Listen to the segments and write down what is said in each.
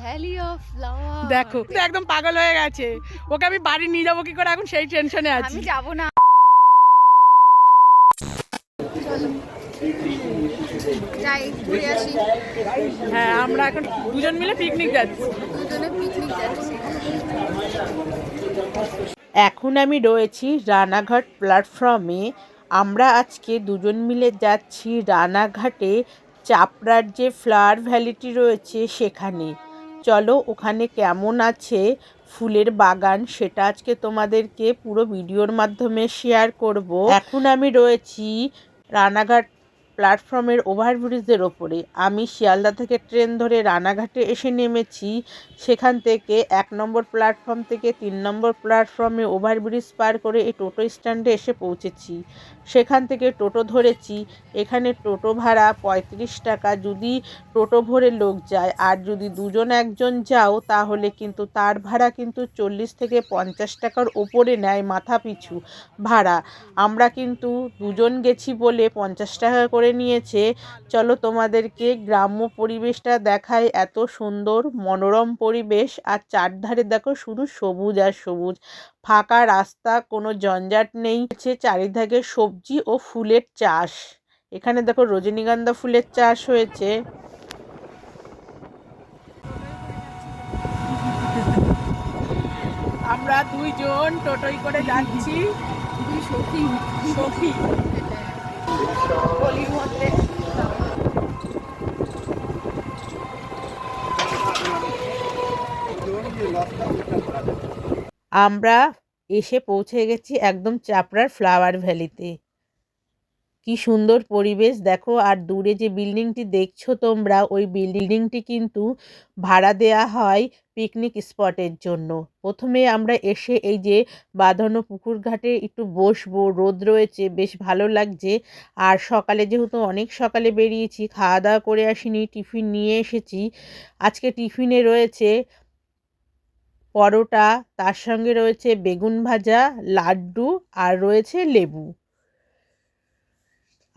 Valley of flower দেখো একদম পাগল হয়ে গেছে। ওকে আমি বাড়ি নিয়ে যাব কি করে? এখন সেই টেনশনে আছি। আমি যাব না। যাই ঘুরে আসি। হ্যাঁ আমরা এখন দুজন মিলে পিকনিক যাচ্ছি। দুজনে পিকনিক যাচ্ছি। এখন আমি রয়েছি রানাঘাট প্ল্যাটফর্মে আমরা আজকে দুজন মিলে যাচ্ছি রানাঘাটে চাপড়ার যে ফ্লাওয়ার ভ্যালিটি রয়েছে সেখানে। চলো, ওখানে কেমন আছে ফুলের বাগান সেটা আজকে তোমাদেরকে পুরো ভিডিওর মাধ্যমে শেয়ার করব। এখন আমি রয়েছি রানাঘাট প্ল্যাটফর্মের ওভারব্রিজের ওপরে। আমি শিয়ালদা থেকে ট্রেন ধরে রানাঘাটে এসে নেমেছি। সেখান থেকে এক নম্বর প্ল্যাটফর্ম থেকে তিন নম্বর প্ল্যাটফর্মে ওভারব্রিজ পার করে এই টোটো স্ট্যান্ডে এসে পৌঁছেছি। সেখান থেকে টোটো ধরেছি। এখানে টোটো ভাড়া পঁয়ত্রিশ টাকা। যদি টোটো ভরে লোক যায় আর যদি দুজন একজন যাও, তাহলে কিন্তু তার ভাড়া কিন্তু চল্লিশ থেকে পঞ্চাশ টাকার ওপরে নেয় মাথা পিছু ভাড়া। আমরা কিন্তু দুজন গেছি বলে পঞ্চাশ টাকা করে নিয়েছে চলো তোমাদেরকে গ্রাম্য পরিবেশটা দেখায় এত সুন্দর মনোরম পরিবেশ। আর চারধারে দেখো শুধু সবুজ আর সবুজ। ফাঁকা রাস্তা কোনো জঞ্জাট নেই। চারিধারে সবজি ও ফুলের চাষ। এখানে দেখো রজনীগন্ধা ফুলের চাষ হয়েছে। আমরা দুইজন টোটোই করে যাচ্ছি। দুই সখী সখী আমরা এসে পৌঁছে গেছি একদম চাপড়ার ফ্লাওয়ার ভ্যালিতে কি সুন্দর পরিবেশ, দেখো, আর দূরে যে বিল্ডিংটি দেখছ তোমরা, ওই বিল্ডিংটি কিন্তু ভাড়া দেয়া হয় পিকনিক স্পটের জন্য। প্রথমে আমরা এসে এই যে বাঁধানো পুকুর ঘাটে একটু বসবো, রোদ রয়েছে, বেশ ভালো লাগছে। আর সকালে যেহেতু অনেক সকালে বেরিয়েছি খাওয়া দাওয়া করে আসিনি, টিফিন নিয়ে এসেছি। আজকে টিফিনে রয়েছে পরোটা, তার সঙ্গে রয়েছে বেগুন ভাজা, লাড্ডু আর রয়েছে লেবু।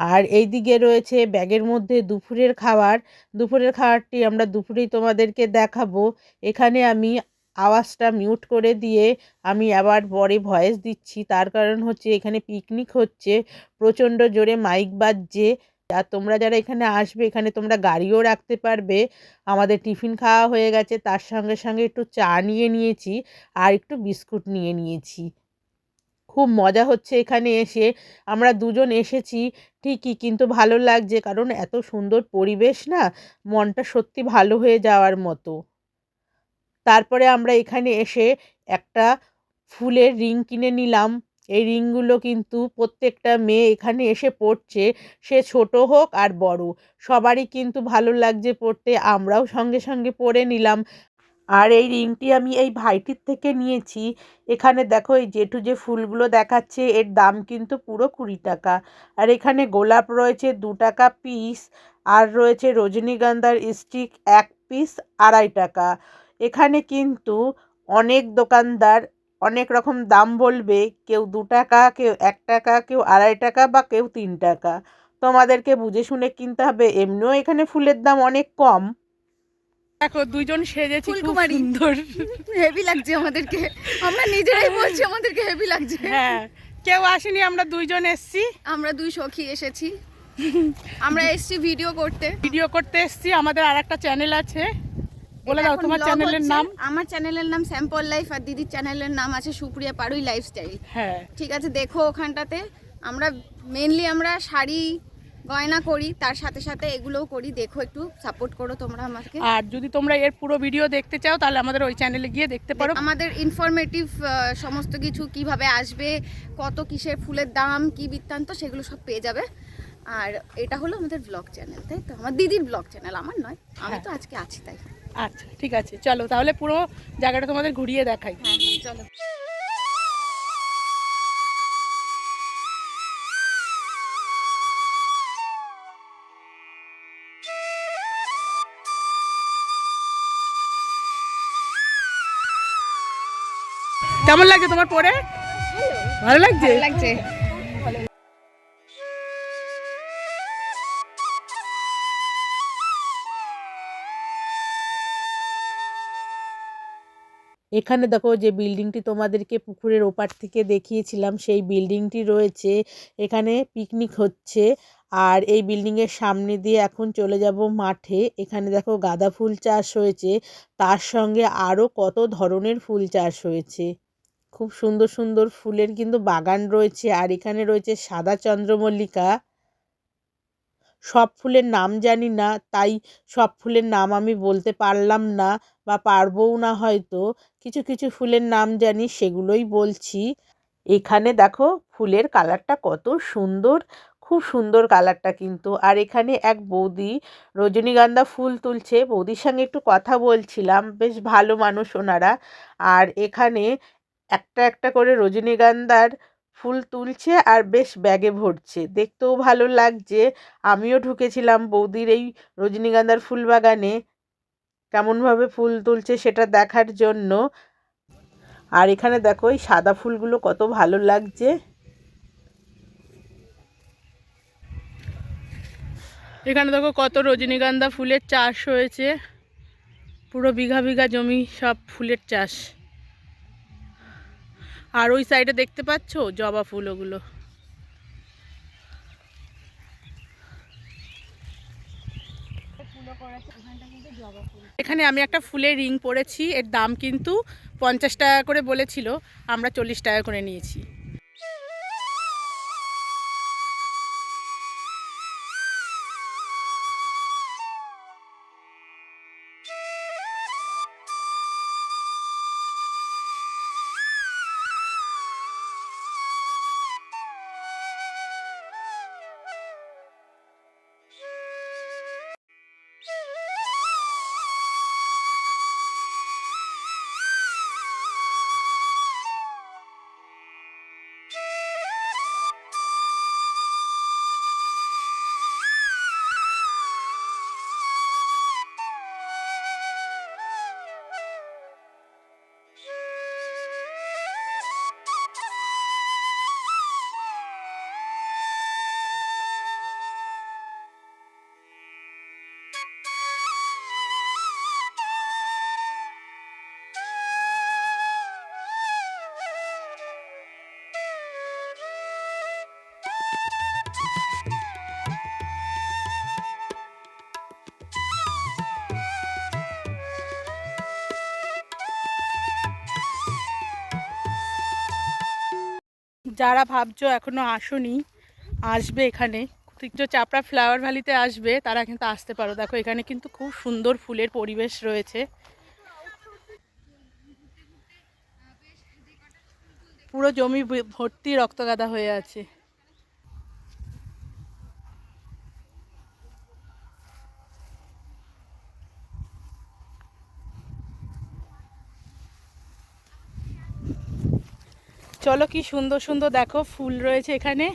আর এই দিকে রয়েছে ব্যাগের মধ্যে দুপুরের খাবার। দুপুরের খাবারটি আমরা দুপুরেই তোমাদেরকে দেখাবো। এখানে আমি আওয়াজটা মিউট করে দিয়ে আমি আবার পরে ভয়েস দিচ্ছি। তার কারণ হচ্ছে এখানে পিকনিক হচ্ছে। প্রচণ্ড জোরে মাইক বাজছে। আর তোমরা যারা এখানে আসবে, এখানে তোমরা গাড়িও রাখতে পারবে। আমাদের টিফিন খাওয়া হয়ে গেছে। তার সঙ্গে সঙ্গে একটু চা নিয়ে নিয়েছি। আর একটু বিস্কুট নিয়ে নিয়েছি। খুব মজা হচ্ছে এখানে এসে। আমরা দুজন এসেছি ঠিকই, কিন্তু ভালো লাগছে কারণ এত সুন্দর পরিবেশ না, মনটা সত্যি ভালো হয়ে যাওয়ার মতো। তারপরে আমরা এখানে এসে একটা ফুলের রিং কিনে নিলাম। এই রিংগুলো কিন্তু প্রত্যেকটা মেয়ে এখানে এসে পড়ছে। সে ছোট হোক আর বড়, সবারই কিন্তু ভালো লাগছে পড়তে। আমরাও সঙ্গে সঙ্গে পরে নিলাম। আর এই রিংটি আমি এই ভাইটির থেকে নিয়েছি। এখানে দেখো এই জেঠু যে ফুলগুলো দেখাচ্ছে, এর দাম কিন্তু পুরো কুড়ি টাকা। আর এখানে গোলাপ রয়েছে দু টাকা পিস, আর রয়েছে রজনীগন্ধার স্টিক এক পিস আড়াই টাকা। এখানে কিন্তু অনেক দোকানদার অনেক রকম দাম বলবে, কেউ দু টাকা, কেউ এক টাকা, কেউ আড়াই টাকা বা কেউ তিন টাকা। তোমাদেরকে বুঝে শুনে কিনতে হবে, এমনিও এখানে ফুলের দাম অনেক কম। দেখো দুইজন সেজেছি খুব। সুন্দর। হেভি লাগছে আমাদেরকে। আমরা নিজেরাই বলছি আমাদেরকে হেভি লাগছে। হ্যাঁ কেউ আসেনি আমরা দুইজন এসছি। আমরা দুই সখী এসেছি। আমরা এসেছি ভিডিও করতে। ভিডিও করতে এসছি আমাদের আর একটা চ্যানেল আছে। বলে দাও তোমার চ্যানেলের নাম? আমার চ্যানেলের নাম স্যাম্পল লাইফ আর দিদির চ্যানেলের নাম আছে সুপ্রিয়া পারুই লাইফস্টাইল হ্যাঁ। ঠিক আছে দেখো ওখানটাতে। আমরা মেনলি আমরা শাড়ি গয়না করি তার সাথে সাথে এগুলোও করি। দেখো একটু সাপোর্ট করো তোমরা আমাকে। আর যদি তোমরা এর পুরো ভিডিও দেখতে চাও তাহলে আমাদের ওই চ্যানেলে গিয়ে দেখতে পারো। আমাদের ইনফরমেটিভ সমস্ত কিছু কীভাবে আসবে কত কিসের ফুলের দাম কি বৃত্তান্ত সেগুলো সব পেয়ে যাবে। আর এটা হলো আমাদের ব্লগ চ্যানেল তাই তো? আমার দিদির ব্লগ চ্যানেল আমার নয়। আমি তো আজকে আছি তাই। আচ্ছা ঠিক আছে। চলো তাহলে পুরো জায়গাটা তোমাদের ঘুরিয়ে দেখাই। হ্যাঁ হ্যাঁ, চলো। কেমন লাগছে তোমার পরে? ভালো লাগছে? লাগছে। এখানে দেখো যে বিল্ডিংটি তোমাদেরকে পুকুরের ওপার থেকে দেখিয়েছিলাম সেই বিল্ডিংটি রয়েছে। এখানে পিকনিক হচ্ছে আর এই বিল্ডিংয়ের সামনে দিয়ে এখন চলে যাব মাঠে। এখানে দেখো গাঁদা ফুল চাষ হয়েছে তার সঙ্গে আরও কত ধরনের ফুল চাষ হয়েছে। খুব সুন্দর সুন্দর ফুলের কিন্তু বাগান রয়েছে আর এখানে রয়েছে সাদা চন্দ্রমল্লিকা। সব ফুলের নাম জানি না, তাই সব ফুলের নাম আমি বলতে পারলাম না বা পারবও না হয়তো। কিছু কিছু ফুলের নাম জানি, সেগুলোই বলছি। এখানে দেখো ফুলের কালারটা কত সুন্দর, খুব সুন্দর কালারটা কিন্তু। আর এখানে এক বৌদি রজনীগন্ধা ফুল তুলছে, বৌদির সঙ্গে একটু কথা বলছিলাম, বেশ ভালো মানুষ ওনারা। আর এখানে একটা একটা করে রজনীগন্ধার ফুল তুলছে আর বেশ ব্যাগে ভরছে। দেখতেও ভালো লাগছে। আমিও ঢুকেছিলাম বৌদির এই রজনীগন্ধার ফুল বাগানে। কেমনভাবে ফুল তুলছে সেটা দেখার জন্য। আর এখানে দেখো এই সাদা ফুলগুলো কত ভালো লাগছে। এখানে দেখো কত রজনীগন্ধা ফুলের চাষ হয়েছে। পুরো বিঘা বিঘা জমি সব ফুলের চাষ। আর ওই সাইডে দেখতে পাচ্ছ? জবা ফুল ওগুলো। এখানে আমি একটা ফুলের রিং পরেছি। এর দাম কিন্তু পঞ্চাশ টাকা করে বলেছিল। আমরা চল্লিশ টাকা করে নিয়েছি। যারা ভাবছ এখনও আসোনি, আসবে এখানে। কুতিকচো চাপড়া ফ্লাওয়ার ভ্যালিতে আসবে, তারা কিন্তু আসতে পারো। দেখো, এখানে কিন্তু খুব সুন্দর ফুলের পরিবেশ রয়েছে। পুরো জমি ভর্তি রক্তগাদা হয়ে আছে। চলো কি সুন্দর সুন্দর দেখো ফুল রয়েছে এখানে।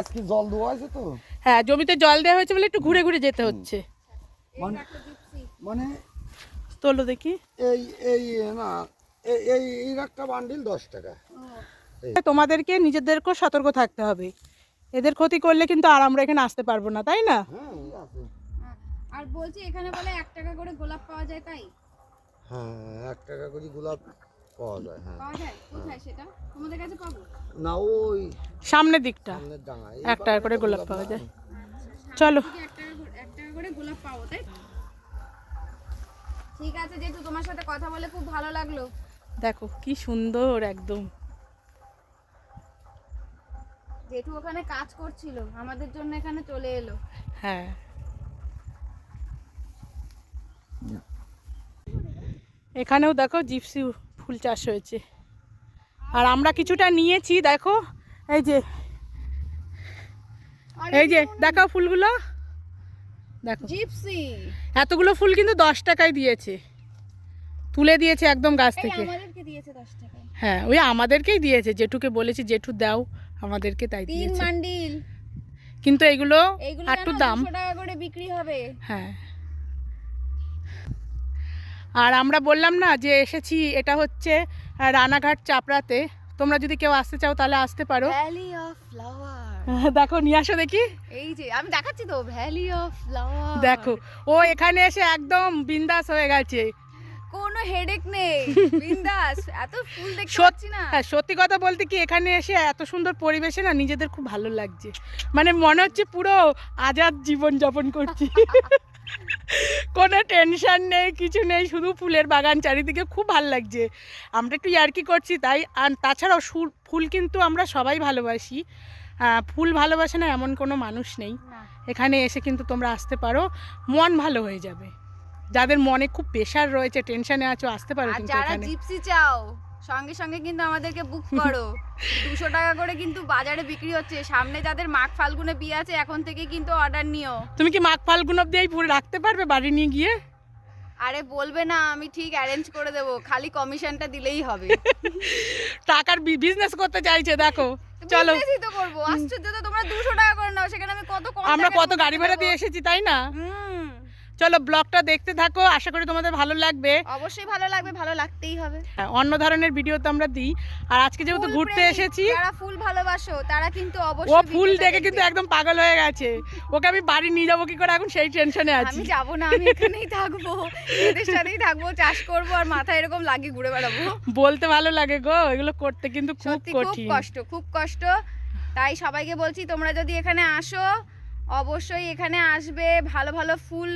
আজকে জল দেওয়া আছে তো? হ্যাঁ জমিতে জল দেওয়া হয়েছে বলে একটু ঘুরে ঘুরে যেতে হচ্ছে। মানে মানে তোলো দেখি। এই এই না এই এই এই একটা বান্ডিল দশ টাকা। তোমাদেরকে নিজেদেরকেও সতর্ক থাকতে হবে। এদের ক্ষতি করলে কিন্তু আর আমরা এখানে আসতে পারব না তাই না? হ্যাঁ আর বলছি এখানে বলে এক টাকা করে গোলাপ পাওয়া যায় তাই? হ্যাঁ এক টাকা করে গোলাপ পাওয়া যায় হ্যাঁ। পাওয়া যায়? কোথায় সেটা? তোমাদের কাছে পাবো? না ওই সামনের দিকটা। সামনের এক টাকা করে গোলাপ পাওয়া যায়। চলো। এক টাকা এক টাকা করে গোলাপ পাবো তাই ঠিক আছে যেহেতু তোমার সাথে কথা বলে খুব ভালো লাগল। দেখো কি সুন্দর একদম। জেঠু ওখানে কাজ করছিল আমাদের জন্য এখানে চলে এলো। হ্যাঁ। এখানেও দেখো জিপসি ফুল চাষ হয়েছে। আর আমরা কিছুটা নিয়েছি দেখো এই যে এই যে দেখো ফুলগুলো। দেখো জিপসি। এতগুলো ফুল কিন্তু দশ টাকায় দিয়েছে। তুলে দিয়েছে একদম গাছ থেকে। হ্যাঁ ওই আমাদেরকেই দিয়েছে জেঠুকে বলেছি জেঠু দাও আমাদেরকে তাই দিয়েছে। কিন্তু এগুলো একটু দাম। টাকা করে বিক্রি হবে। হ্যাঁ। আর আমরা বললাম না যে এসেছি এটা হচ্ছে রানাঘাট চাপড়াতে। তোমরা যদি কেউ আসতে চাও তাহলে আসতে পারো। ভ্যালি অফ ফ্লাওয়ার দেখো নিয়ে আসো দেখি। এই যে আমি দেখাচ্ছি তো ভ্যালি অফ ফ্লাওয়ার দেখো ও এখানে এসে একদম বিন্দাস হয়ে গেছে। কোনো হেডেক নেই বিন্দাস। এত ফুল দেখতে পাচ্ছি না। হ্যাঁ সত্যি কথা বলতে কি এখানে এসে এত সুন্দর পরিবেশে না নিজেদের খুব ভালো লাগছে। মানে মনে হচ্ছে পুরো আজাদ জীবন যাপন করছি। কোনো টেনশন নেই কিছু নেই শুধু ফুলের বাগান চারিদিকে খুব ভালো লাগছে। আমরা একটু ইয়ার্কি করছি তাই আর তাছাড়াও সুর- ফুল কিন্তু আমরা সবাই ভালোবাসি। ফুল ভালোবাসে না এমন কোনো মানুষ নেই। এখানে এসে কিন্তু তোমরা আসতে পারো মন ভালো হয়ে যাবে। যাদের মনে খুব প্রেশার রয়েছে টেনশনে আছো আসতে পারো কিন্তু যারা এখানে। জিপসি চাও সঙ্গে সঙ্গে কিন্তু আমাদেরকে বুক করো। দুশো টাকা করে কিন্তু বাজারে বিক্রি হচ্ছে। সামনে যাদের মাঘ ফাল্গুনে বিয়ে আছে এখন থেকে কিন্তু অর্ডার নিও। তুমি কি মাঘ ফাল্গুন অব্দি এই ফুল রাখতে পারবে বাড়ি নিয়ে গিয়ে? আরে বলবে না আমি ঠিক অ্যারেঞ্জ করে দেবো। খালি কমিশনটা দিলেই হবে। টাকার বিজনেস করতে চাইছে দেখো। চলো তো করব। আশ্চর্য তো তোমরা দুশো টাকা করে নাও। সেখানে আমি কত আমরা কত গাড়ি ভাড়া দিয়ে এসেছি তাই না? হুম, চলো ব্লগটা দেখতে থাকো আশা করি তোমাদের ভালো লাগবে। অবশ্যই ভালো লাগবে ভালো লাগতেই হবে। হ্যাঁ, অন্য ধরনের ভিডিও তো আমরা দিই। আর আজকে যেহেতু ঘুরতে এসেছি যারা ফুল ভালোবাসো তারা কিন্তু অবশ্যই ও ফুল দেখে কিন্তু একদম পাগল হয়ে গেছে। ওকে আমি বাড়ি নিয়ে যাব কি করে? এখন সেই টেনশনে আছি। আমি যাব না আমি এখানেই থাকব এদের সাথেই থাকব চাষ করব আর মাথায় এরকম লাগিয়ে ঘুরে বেড়াবো। বলতে ভালো লাগে গো এগুলো করতে কিন্তু খুব সত্যি খুব কষ্ট খুব কষ্ট। তাই সবাইকে বলছি তোমরা যদি এখানে আসো অবশ্যই এখানে আসবে ভালো ভালো ফুল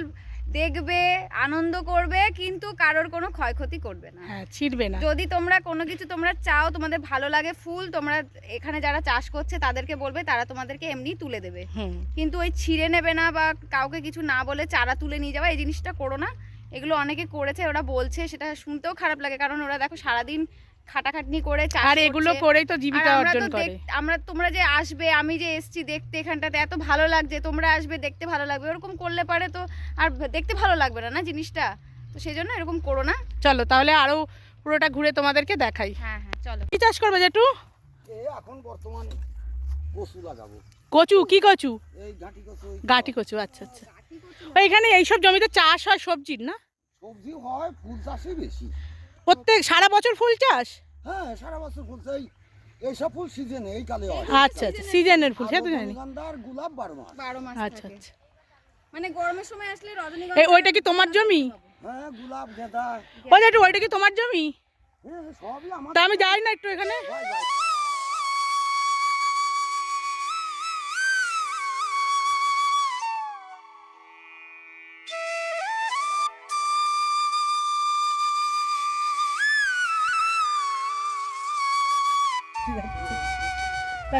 দেখবে আনন্দ করবে কিন্তু কারোর কোনো ক্ষয়ক্ষতি করবে না। হ্যাঁ ছিড়বে না। যদি তোমরা কোনো কিছু তোমরা চাও তোমাদের ভালো লাগে ফুল তোমরা এখানে যারা চাষ করছে তাদেরকে বলবে তারা তোমাদেরকে এমনি তুলে দেবে। কিন্তু ওই ছিঁড়ে নেবে না বা কাউকে কিছু না বলে চারা তুলে নিয়ে যাওয়া এই জিনিসটা করো না। এগুলো অনেকে করেছে ওরা বলছে সেটা শুনতেও খারাপ লাগে কারণ ওরা দেখো সারাদিন খাটাখাটনি করে আর এগুলো করেই তো জীবিকা অর্জন করে। আমরা তোমরা যে আসবে আমি যে এসছি দেখতে এখানটাতে এত ভালো লাগছে তোমরা আসবে দেখতে ভালো লাগবে। ওরকম করলে পারে তো আর দেখতে ভালো লাগবে না না জিনিসটা? তো সেই জন্য এরকম করো না। চলো তাহলে আরও পুরোটা ঘুরে তোমাদেরকে দেখাই। হ্যাঁ হ্যাঁ চলো। কি চাষ করবে জেঠু? এ এখন বর্তমান কচু লাগাবো। কচু? কি কচু? এই ঘাটি কচু গাটি কচু। আচ্ছা আচ্ছা। ওইখানে এইসব জমিতে চাষ হয় সবজির না? সবজি হয় ফুল চাষই বেশি। প্রত্যেক সারা বছর ফুল চাষ? হ্যাঁ সারা বছর ফুল চাই। এইসব ফুল সিজনে এই কালে হয়। আচ্ছা আচ্ছা সিজনের ফুল সে তো জানি। রজনীগন্ধা আর গোলাপ বারো মাস। বারো মাস আচ্ছা আচ্ছা। মানে গরমের সময় আসলে রজনীগন্ধা এই ওইটা কি তোমার জমি? হ্যাঁ গোলাপ গাঁদা। ওইটা ওইটা কি তোমার জমি? হ্যাঁ সবই আমার তা আমি যাই না একটু এখানে।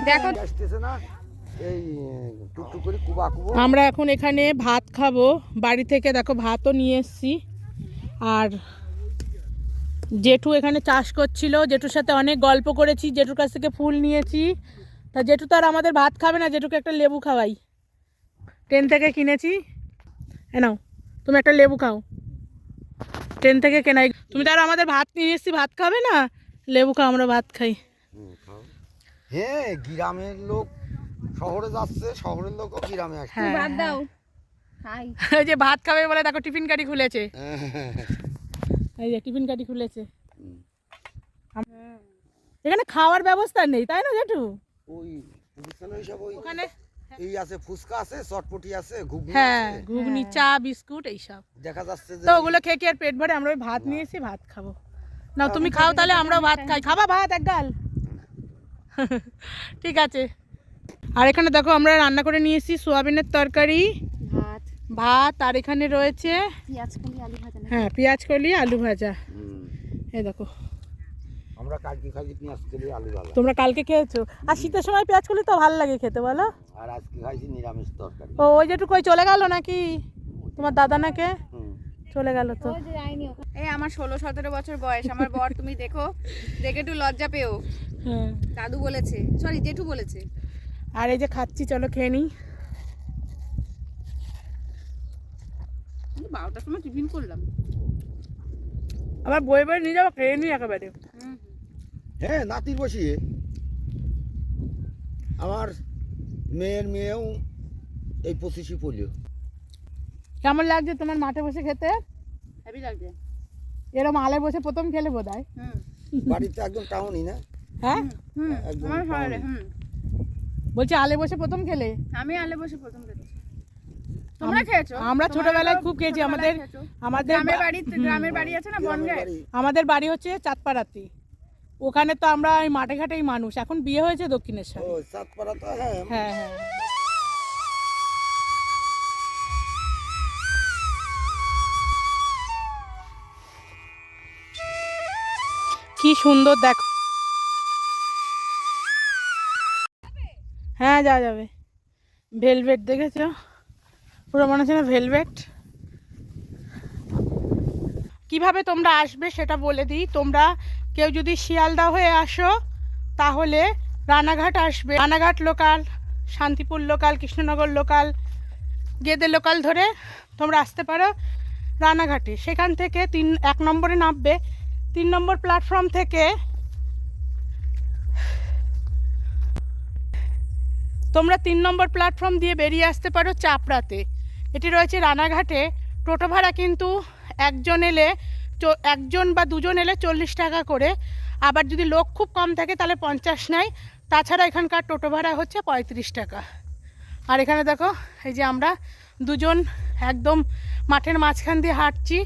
দেখো আমরা এখন এখানে ভাত খাব বাড়ি থেকে দেখো ভাতও নিয়ে এসেছি। আর জেঠু এখানে চাষ করছিল জেঠুর সাথে অনেক গল্প করেছি জেঠুর কাছ থেকে ফুল নিয়েছি। তা জেঠু তো আর আমাদের ভাত খাবে না জেঠুকে একটা লেবু খাওয়াই। ট্রেন থেকে কিনেছি। নাও তুমি একটা লেবু খাও। ট্রেন থেকে কেনাই। তুমি তো আর আমাদের ভাত নিয়ে এসেছি ভাত খাবে না? লেবু খাও আমরা ভাত খাই। হ্যাঁ গ্রামের লোক শহরে যাচ্ছে শহরের লোকও গ্রামে আসছে। হ্যাঁ। বাদ দাও। খাই এই যে ভাত খাবে বলে দেখো টিফিন কাটি খুলেছে। এই যে টিফিন কাটি খুলেছে। এখানে খাওয়ার ব্যবস্থা নেই তাই না জেঠু? ওই ওখানে? এই আছে ফুচকা আছে চটপটি আছে ঘুগনি হ্যাঁ ঘুগনি চা বিস্কুট এইসব। দেখা যাচ্ছে তো ওগুলো খেয়ে কি আর পেট ভরে? আমরা ওই ভাত নিয়েছি ভাত খাব। না তুমি খাও তাহলে আমরা ভাত খাই। খাবা ভাত এক গাল ঠিক আছে। আর এখানে দেখো আমরা রান্না করে নিয়েছি সোয়াবিনের তরকারি ভাত। ভাত আর এখানে রয়েছে কলি হ্যাঁ পেঁয়াজ কলি আলু ভাজা। এই দেখো। আমরা কালকে খালি পেঁয়াজ করি আলু ভাজা। তোমরা কালকে খেয়েছো? আর শীতের সময় পেঁয়াজ কলি তো ভালো লাগে খেতে বলো? আর আজকে খাইছি নিরামিষ তরকারি। ও ওই যেটু কই চলে গেল নাকি? তোমার দাদা নাকে? হুম। চলে গেল তো। এই আমার ষোলো সতেরো বছর বয়স। আমার বর তুমি দেখো দেখে একটু লজ্জা পেও। দাদু বলেছে সরি জেঠু বলেছে। আর এই যে খাচ্ছি চলো খেয়ে নিই। বারোটার সময় টিফিন করলাম। আবার বই বই নিয়ে যাব খেয়ে নিই একেবারে। হ্যাঁ নাতির বসিয়ে। আমার মেয়ের মেয়েও এই পঁচিশে পড়ল কেমন লাগছে তোমার মাঠে বসে খেতে? হেভি লাগছে। এরম আলে বসে প্রথম খেলে বোধ হয় বাড়িতে একদম টাউনই না? হ্যাঁ? আমার ভালো লাগে হুম। বলছি আলে বসে প্রথম খেলে? আমি আলে বসে প্রথম তোমরা খেয়েছো? আমরা ছোটবেলায় খুব খেয়েছি আমাদের আমাদের গ্রামের বাড়ি গ্রামের বাড়ি আছে না গ্রামের বনগাঁ বাড়ি। আমাদের বাড়ি হচ্ছে চাঁদপাড়াতে। ওখানে তো আমরা ওই মাঠে ঘাটেই মানুষ। এখন বিয়ে হয়েছে দক্ষিণেশ্বর। ও চাঁদপাড়া তো হ্যাঁ। হ্যাঁ হ্যাঁ। কি সুন্দর দেখো হ্যাঁ যাওয়া যাবে। ভেলভেট দেখেছ? পুরো মনে হচ্ছে না ভেলভেট কীভাবে তোমরা আসবে সেটা বলে দিই। তোমরা কেউ যদি শিয়ালদা হয়ে আসো, তাহলে রানাঘাট আসবে। Ranaghat local Shantipur local Krishnanagar local Gede local ধরে তোমরা আসতে পারো রানাঘাটে। সেখান থেকে তিন, এক নম্বরে নামবে। তিন নম্বর প্ল্যাটফর্ম থেকে তোমরা তিন নম্বর প্ল্যাটফর্ম দিয়ে বেরিয়ে আসতে পারো চাপড়াতে। এটি রয়েছে রানাঘাটে। টোটো ভাড়া কিন্তু একজন এলে একজন বা দুজন এলে চল্লিশ টাকা করে। আবার যদি লোক খুব কম থাকে তাহলে পঞ্চাশ নেয়। তাছাড়া এখানকার টোটো ভাড়া হচ্ছে পঁয়ত্রিশ টাকা। আর এখানে দেখো এই যে আমরা দুজন একদম মাঠের মাঝখান দিয়ে হাঁটছি।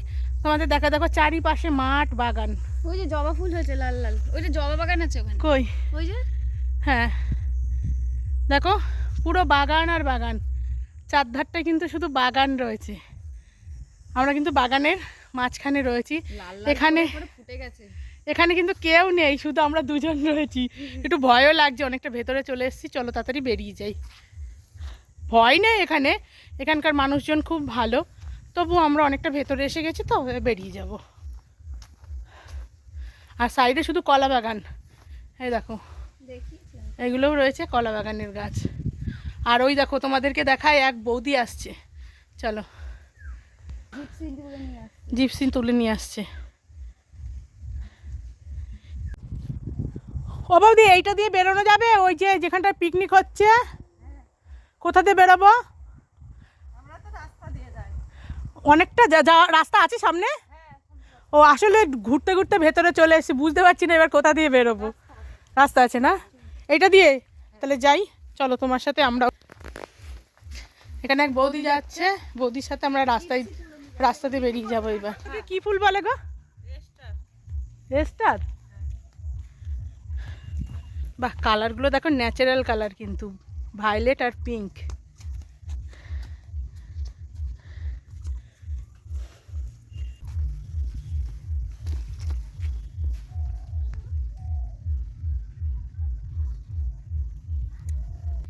তোমাদের দেখা দেখো চারিপাশে মাঠ বাগান। ওই যে জবা ফুল হয়েছে লাল লাল। ওই যে জবা বাগান আছে ওখানে? কই? ওই যে? হ্যাঁ। দেখো পুরো বাগান আর বাগান। চারধারটায় কিন্তু শুধু বাগান রয়েছে। আমরা কিন্তু বাগানের মাঝখানে রয়েছি। এখানে এখানে কিন্তু কেউ নেই শুধু আমরা দুজন রয়েছি। একটু ভয়ও লাগছে অনেকটা ভেতরে চলে এসেছি। চলো তাড়াতাড়ি বেরিয়ে যাই। ভয় নেই এখানে। এখানকার মানুষজন খুব ভালো। তবু আমরা অনেকটা ভেতরে এসে গেছি তো বেরিয়ে যাব। আর সাইডে শুধু কলা বাগান। এই দেখো। দেখি। এগুলোও রয়েছে, কলা বাগানের গাছ। আর ওই দেখো, তোমাদেরকে দেখায় এক বৌদি আসছে। চলো। জিপসি তুলে নিয়ে আসছে। ও বৌদি, এইটা দিয়ে বেরোনো যাবে? ওই যে যেখানটা পিকনিক হচ্ছে। কোথা দিয়ে বেরোবো? অনেকটা যা রাস্তা আছে সামনে? ও, আসলে ঘুরতে ঘুরতে ভেতরে চলে এসেছি, বুঝতে পারছি না এবার কোথা দিয়ে বেরোবো। রাস্তা আছে না? এইটা দিয়ে? তাহলে যাই। চলো তোমার সাথে আমরা এখানে এক বৌদি যাচ্ছে। বৌদির সাথে আমরা রাস্তায় রাস্তাতে বেরিয়ে যাব এবার। কি ফুল বলে গো? রেস্টার। বাহ কালারগুলো দেখো ন্যাচারাল কালার কিন্তু। ভায়োলেট আর পিঙ্ক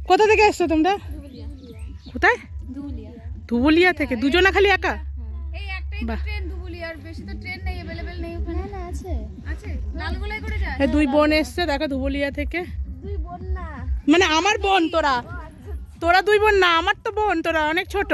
কোথা থেকে এসছো তোমরা? কোথায়? ধুবুলিয়া। থেকে। দুজনা খালি একা? দুই বোন এসছে দেখো ধুবুলিয়া থেকে। মানে আমার বোন তোরা। তোরা দুই বোন না আমার তো বোন তোরা অনেক ছোট।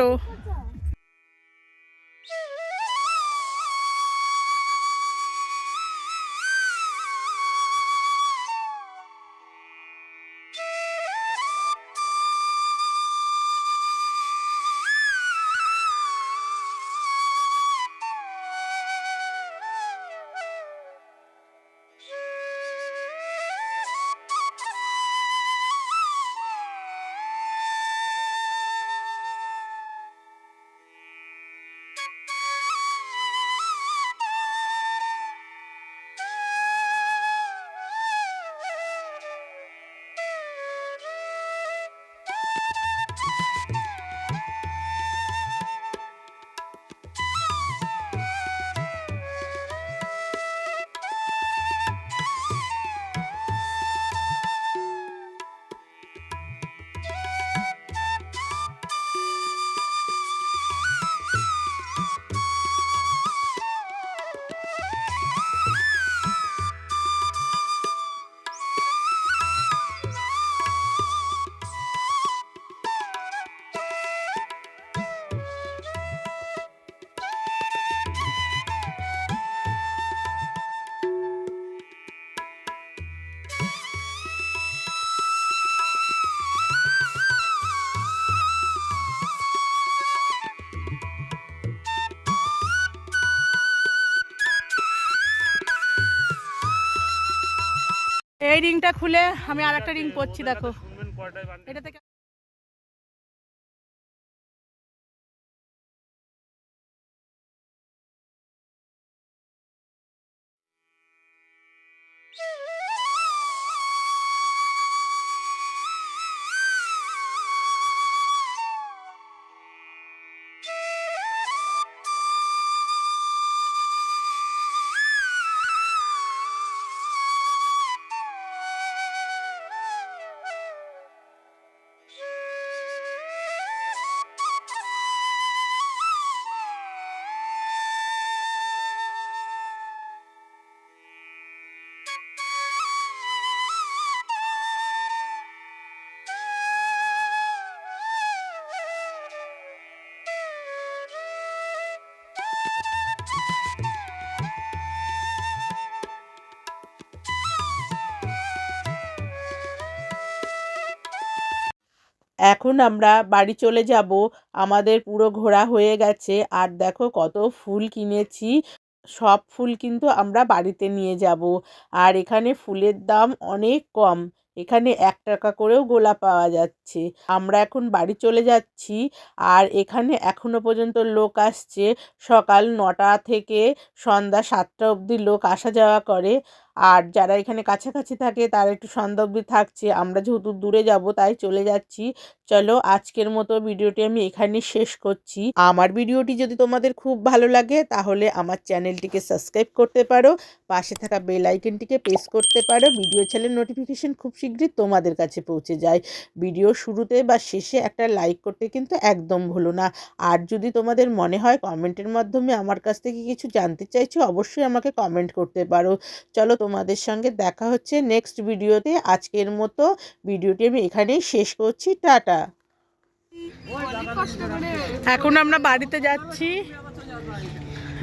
রিংটা খুলে আমি আর একটা রিং পরছি দেখো এটা থেকে Yeah. এখন আমরা বাড়ি চলে যাব। আমাদের পুরো ঘোরা হয়ে গেছে। আর দেখো কত ফুল কিনেছি। সব ফুল কিন্তু আমরা বাড়িতে নিয়ে যাব। আর এখানে ফুলের দাম অনেক কম। এখানে এক টাকা করেও গোলা পাওয়া যাচ্ছে। আমরা এখন বাড়ি চলে যাচ্ছি আর এখানে এখনও পর্যন্ত লোক আসছে। সকাল নটা থেকে সন্ধ্যা সাতটা অবধি লোক আসা যাওয়া করে। আর যারা এখানে কাছাকাছি থাকে তারা একটু অবধি থাকছে। আমরা যেহেতু দূরে যাব, তাই চলে যাচ্ছি। চলো আজকের মতো ভিডিওটি আমি এখানে শেষ করছি। আমার ভিডিওটি যদি তোমাদের খুব ভালো লাগে, তাহলে আমার চ্যানেলটিকে সাবস্ক্রাইব করতে পারো, পাশে থাকা বেল আইকনটিকে প্রেস করতে পারো। ভিডিও চ্যানেল নোটিফিকেশন খুব শীঘ্রই তোমাদের কাছে পৌঁছে যায়। ভিডিও শুরুতে বা শেষে একটা লাইক করতে কিন্তু একদম ভুলো না। আর যদি তোমাদের মনে হয় কমেন্টের মাধ্যমে আমার কাছ থেকে কিছু জানতে চাইছো, অবশ্যই আমাকে কমেন্ট করতে পারো। চলো তোমাদের সঙ্গে দেখা হচ্ছে নেক্সট ভিডিওতে। আজকের মতো ভিডিওটি আমি এখানেই শেষ করছি। টাটা। এখন আমরা বাড়িতে যাচ্ছি।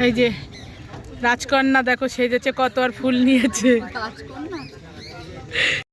এই যে রাজকন্যা দেখো সেজেছে কত আর ফুল নিয়েছে।